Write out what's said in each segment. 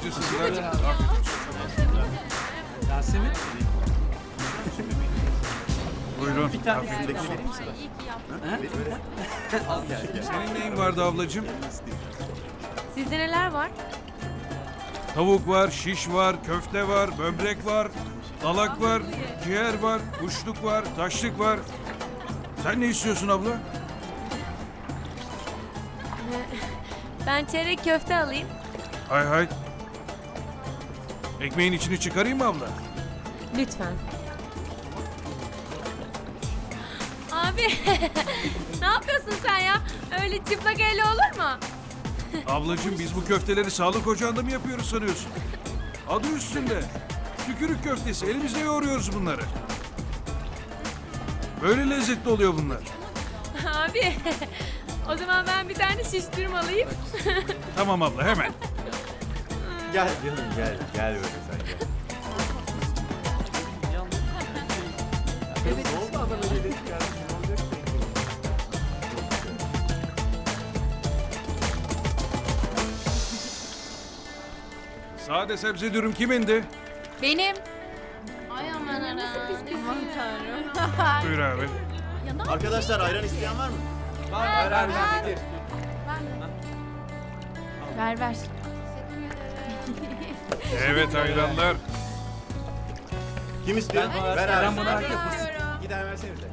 Afiyet olsun. Yasemin. Buyurun. Bir tane Afiyet olsun. Senin neyin vardı ablacığım? Sizde neler var? Tavuk var, şiş var, köfte var, böbrek var, dalak var, ciğer var, kuşluk var, taşlık var. Sen ne istiyorsun abla? Ben çeyrek köfte alayım. Hay hay. Ekmeğin içini çıkarayım mı abla? Lütfen. Abi ne yapıyorsun sen ya? Öyle çıplak elle olur mu? Ablacığım biz bu köfteleri sağlık ocağında mı yapıyoruz sanıyorsun? Adı üstünde. Tükürük köftesi. Elimizle yoğuruyoruz bunları. Böyle lezzetli oluyor bunlar. Abi o zaman ben bir tane şiş dürüm alayım. Tamam abla hemen. Gel canım gel. Gel böyle sen gel. Ne oldu adam öyle dedik ya? Ne olacak ki? Sade sebze dürüm kimindi? Benim. Buyur abi. Arkadaşlar ayran isteyen var mı? Ver ver ver. getir. Ver ver. Evet ayranlar. Kim istiyor? Ben, Ver ben abi. bunu herkes Gider versene bize.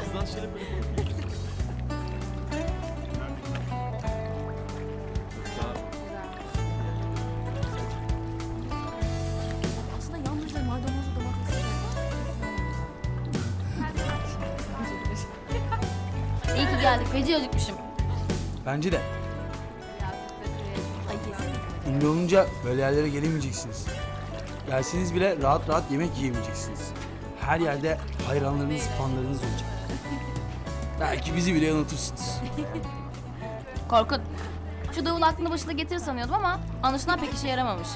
Kızdan şöyle böyle. İyi ki geldik. Feci acıkmışım. Bence de. Ünlü olunca böyle yerlere gelemeyeceksiniz. Gelseniz bile rahat rahat yemek yiyemeyeceksiniz. Her yerde hayranlarınız, fanlarınız olacak. Belki bizi bile yanıltırsınız. Korkut. Şu davul aklını başına getirir sanıyordum ama anlaşılan pek işe yaramamış.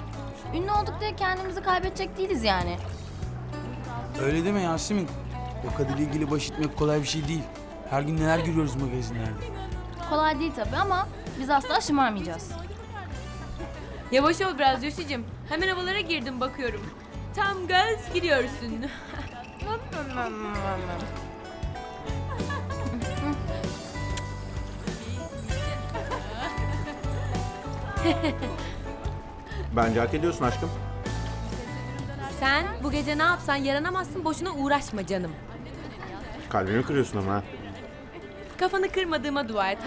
Ünlü olduk diye kendimizi kaybedecek değiliz yani. Öyle deme Yasemin. O kadar ilgili baş etmek kolay bir şey değil. Her gün neler görüyoruz magazinlerde. Kolay değil tabii ama biz asla şımarmayacağız. Yavaş ol biraz Yoşicim. Hemen havalara girdim bakıyorum. Tam gaz gidiyorsun. Bence hak ediyorsun aşkım. Sen bu gece ne yapsan yaranamazsın boşuna uğraşma canım. Kalbimi kırıyorsun ama ha. Kafanı kırmadığıma dua et.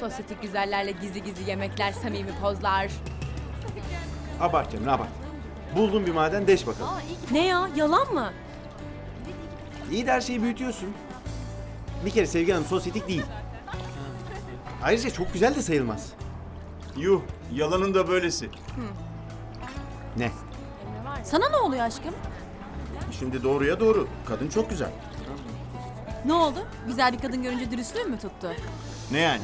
Sosyetik güzellerle gizli gizli yemekler, samimi pozlar. Abart canım abart. Buldun bir maden deş bakalım. Ne ya yalan mı? İyi de her şeyi büyütüyorsun. Bir kere Sevgi Hanım sosyetik değil. Ayrıca çok güzel de sayılmaz. Yuh, yalanın da böylesi. Ne? Sana ne oluyor aşkım? Şimdi doğruya doğru. Kadın çok güzel. Ne oldu? Güzel bir kadın görünce dürüstlüğün mü tuttu? Ne yani?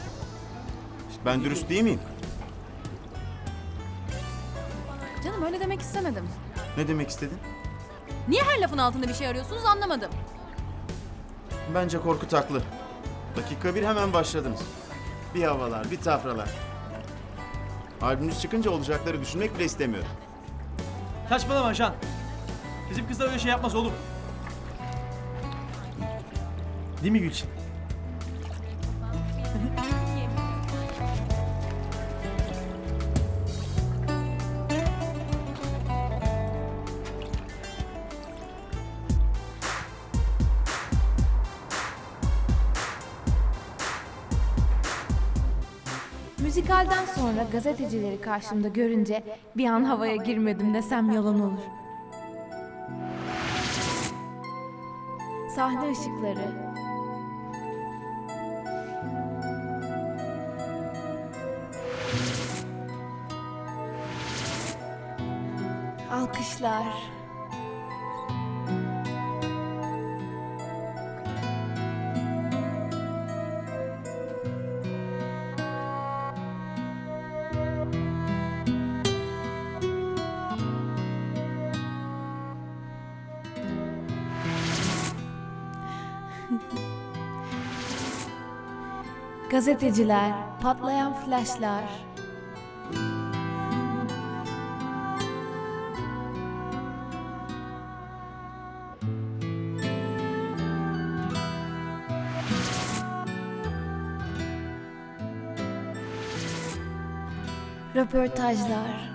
Ben dürüst değil miyim? Canım öyle demek istemedim. Ne demek istedin? Niye her lafın altında bir şey arıyorsunuz anlamadım. Bence Korkut haklı. Dakika bir hemen başladınız. Bir havalar, bir tafralar. Albümünüz çıkınca olacakları düşünmek bile istemiyorum. Saçmalama Can. Bizim kızlar öyle şey yapmaz oğlum. Değil mi Gülçin? Müzikalden sonra gazetecileri karşımda görünce bir an havaya girmedim desem yalan olur. Sahne ışıkları, bakışlar. Gazeteciler, patlayan flaşlar. Röportajlar.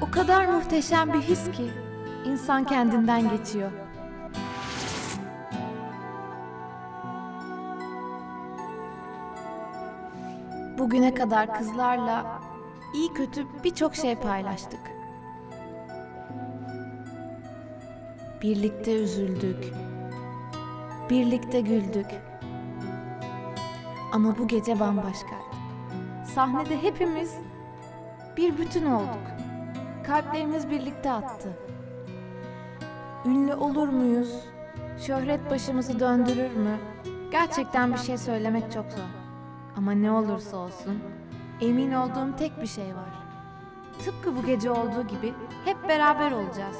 O kadar muhteşem bir his ki insan kendinden geçiyor. Bugüne kadar kızlarla iyi kötü birçok şey paylaştık. Birlikte üzüldük. Birlikte güldük. Ama bu gece bambaşkaydı. Sahnede hepimiz bir bütün olduk. Kalplerimiz birlikte attı. Ünlü olur muyuz? Şöhret başımızı döndürür mü? Gerçekten bir şey söylemek çok zor. Ama ne olursa olsun emin olduğum tek bir şey var. Tıpkı bu gece olduğu gibi hep beraber olacağız.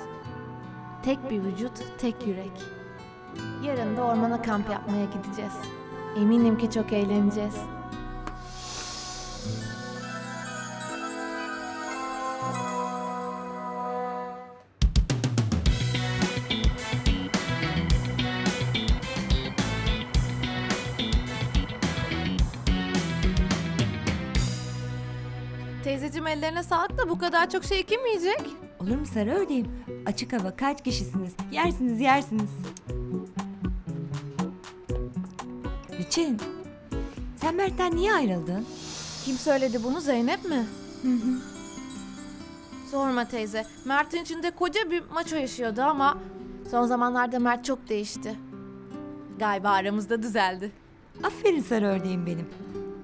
Tek bir vücut, tek yürek. Yarın da ormana kamp yapmaya gideceğiz. Eminim ki çok eğleneceğiz. Teyzeciğim ellerine sağlık da bu kadar çok şey kim yiyecek? Olur mu Sarı ördeğim? Açık hava kaç kişisiniz? Yersiniz yersiniz. Gülçin, sen Mert'ten niye ayrıldın? Kim söyledi bunu Zeynep mi? Sorma teyze. Mert'in içinde koca bir maço yaşıyordu ama son zamanlarda Mert çok değişti. Galiba aramızda düzeldi. Aferin Sarı ördeğim benim.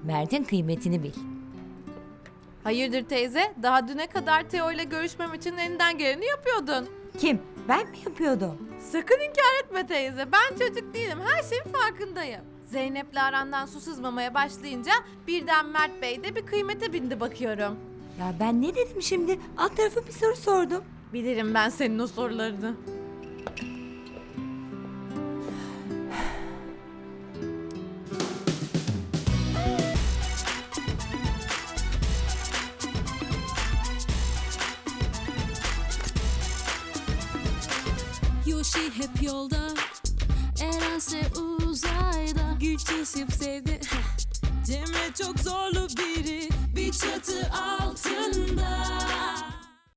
Mert'in kıymetini bil. Hayırdır teyze? Daha düne kadar Teo ile görüşmem için elinden geleni yapıyordun. Kim? Ben mi yapıyordum? Sakın inkar etme teyze. Ben çocuk değilim. Her şeyin farkındayım. Zeynep'le arandan su sızmamaya başlayınca birden Mert Bey de bir kıymete bindi bakıyorum. Ya ben ne dedim şimdi? Alt tarafı bir soru sordum. Bilirim ben senin o sorularını. Yoshi hep yolda Erense uzayda Güç kesip sevdi. Cemre çok zorlu biri. Bir çatı altında.